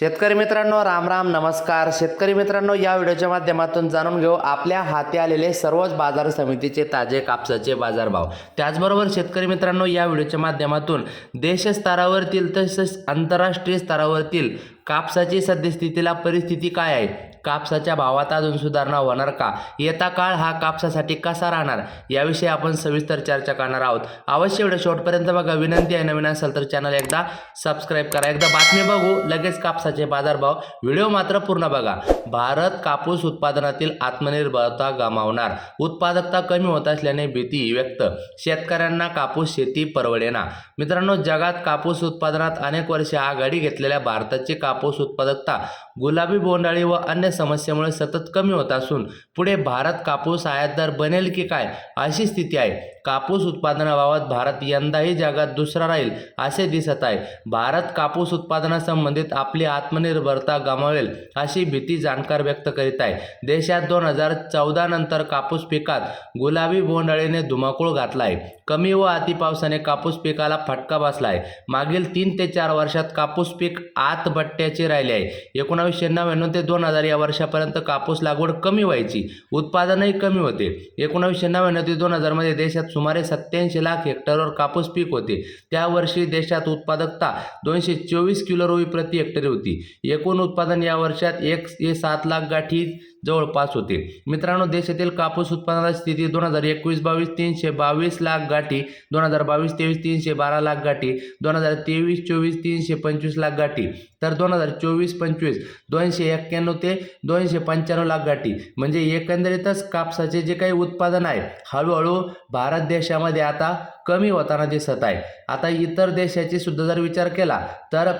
शेतकरी मित्रांनो राम राम नमस्कार. शेतकरी मित्रांनो या व्हिडिओच्या माध्यमातून जाणून घेऊ आपल्या हाती आलेले सर्वच बाजार समितीचे ताजे कापसाचे बाजारभाव. त्याचबरोबर शेतकरी मित्रांनो या व्हिडिओच्या माध्यमातून देशस्तरावरतील तसेच आंतरराष्ट्रीय स्तरावरतील कापसाची सद्यस्थितीला परिस्थिती काय आहे? कापसाच्या भावात अजून सुधारणा होणार का? येता काळ हा कापसासाठी कसा राहणार? याविषयी आपण सविस्तर चर्चा करणार आहोत. अवश्य एवढं शेवटपर्यंत बघा. विनंती आहे नवीन असेल तर चॅनल एकदा सबस्क्राईब करा. एकदा बातमी बघू लगेच कापसाचे बाजारभाव. व्हिडिओ मात्र पूर्ण बघा. भारत कापूस उत्पादनातील आत्मनिर्भरता गमावणार. उत्पादकता कमी होत असल्याने भीती व्यक्त. शेतकऱ्यांना कापूस शेती परवडेना. मित्रांनो जगात कापूस उत्पादनात अनेक वर्षे आघाडी घेतलेल्या भारताची कापूस उत्पादकता गुलाबी बोंडाळी व अन्य समस्येमुळे सतत कमी होत असून पुढे भारत कापूस आयातदार बनेल की काय अशी स्थिती आहे. कापूस उत्पादनाबाबत भारत यंदाही जगात दुसरा राहील असे दिसत आहे. भारत कापूस उत्पादनासंबंधित आपली आत्मनिर्भरता गमावेल अशी भीती जाणकार व्यक्त करीत आहे. देशात दोन हजार चौदा नंतर कापूस पिकात गुलाबी बोंडाळीने धुमाकूळ घातला आहे कमी व अतिपावसाने कापूस पिकाला फटका बसला आहे मागील तीन ते चार वर्षात कापूस पीक आतबट्ट्याचे राहिले आहे. एकूण एकोणावीसशे नव्याण्णव ते दोन हजार या वर्षापर्यंत कापूस लागवड कमी व्हायची. उत्पादनही कमी होते. एकोणावीसशे नव्याण्णव ते दोन हजारमध्ये देशात सुमारे सत्याऐंशी लाख हेक्टरवर कापूस पीक होते. त्या वर्षी देशात उत्पादकता दोनशे चोवीस किलो रोवी प्रति हेक्टरी होती. एकूण उत्पादन या वर्षात एक ते सात लाख गाठी जवळपास होते. मित्रांनो देशातील कापूस उत्पादनाची स्थिती दोन हजार एकवीस बावीस तीनशे बावीस लाख गाठी दोन हजार बावीस तेवीस तीनशे बारा लाख गाठी दोन हजार तेवीस चोवीस तीनशे पंचवीस लाख गाठी. तर दोन हजार चोवीस पंचवीस दोनशे एक्क्याण्णव ते दोनशे पंच्याण्णव लाख गाठी. म्हणजे एकंदरीतच कापसाचे जे काही उत्पादन आहे हळूहळू भारत देशामध्ये आता कमी होताना दिसत आहे. आता इतर देशाची सुद्धा जर विचार केला तर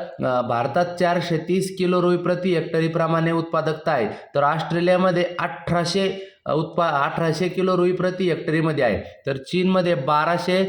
भारतात चारशे तीस किलो रुई प्रति हेक्टरीप्रमाणे उत्पादकता आहे. तर ऑस्ट्रेलियामध्ये अठराशे उत्पा अठराशे किलो रुई प्रति हेक्टरीमध्ये आहे. तर चीनमध्ये बाराशे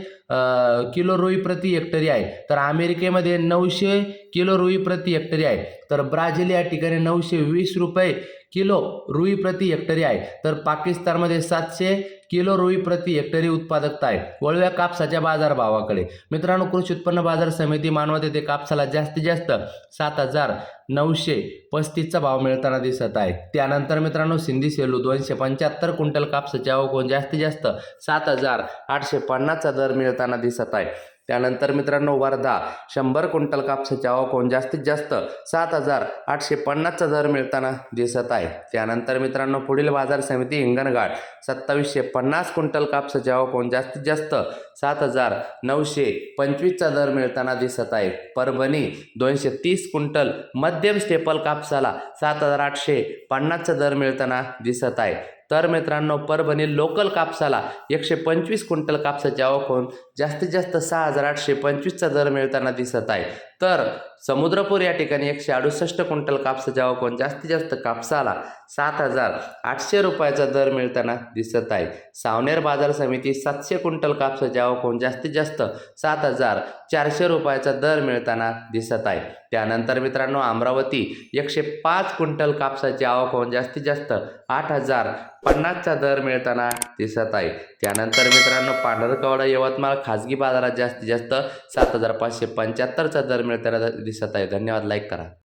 किलो रुई प्रति हेक्टरी आहे. तर अमेरिकेमध्ये नऊशे किलो रुई प्रति हेक्टरी आहे. तर ब्राझील या ठिकाणी नऊशे वीस रुपये किलो रुई प्रति हेक्टरी आहे. तर पाकिस्तानमध्ये सातशे किलो रुई प्रति हेक्टरी उत्पादकता आहे. वळव्या कापसाच्या बाजारभावाकडे. मित्रांनो कृषी उत्पन्न बाजार समिती मानवत येथे कापसाला जास्तीत जास्त सात हजार नऊशे पस्तीसचा भाव मिळताना दिसत आहे. त्यानंतर मित्रांनो सिंधी सेलू दोनशे पंच्याहत्तर क्विंटल कापसाच्या आवक होऊन जास्तीत जास्त सात हजार आठशे पन्नासचा दर मिळताना दिसत आहे. त्यानंतर मित्रांनो वर्धा शंभर क्विंटल कापसाची आवक जास्तीत जास्त सात हजार आठशे पन्नासचा दर मिळताना दिसत आहे. त्यानंतर मित्रांनो पुढील बाजार समिती हिंगणघाट सत्तावीसशे पन्नास क्विंटल कापसाची आवक जास्तीत जास्त सात हजार नऊशे पंचवीसचा दर मिळताना दिसत आहे. परभणी दोनशे तीस क्विंटल मध्यम स्टेपल कापसाला सात हजार आठशे पन्नासचा दर मिळताना दिसत आहे. तर मित्रांनो परभणी लोकल कापसाला एकशे पंचवीस क्विंटल कापसाची आवक होऊन जास्तीत जास्त सहा हजार आठशे पंचवीसचा दर मिळताना दिसत आहे. तर समुद्रपूर या ठिकाणी एकशे अडुसष्ट क्विंटल कापसाच्या आवक होऊन जास्तीत जास्त कापसाला सात हजार आठशे रुपयाचा दर मिळताना दिसत आहे. सावनेर बाजार समिती सातशे क्विंटल कापसाची आवक होऊन जास्तीत जास्त सात हजार चारशे रुपयाचा दर मिळताना दिसत आहे. त्यानंतर मित्रांनो अमरावती एकशे पाच क्विंटल कापसाची आवक होऊन जास्तीत जास्त आठ हजार पन्नासचा दर मिळताना दिसत आहे. त्यानंतर मित्रांनो पांढरकवडा यवतमाळ खाजगी बाजारात जास्तीत जास्त सात हजार पाचशे पंच्याहत्तरचा दर मिळ मिळताना दिसत आहे. धन्यवाद. लाईक करा.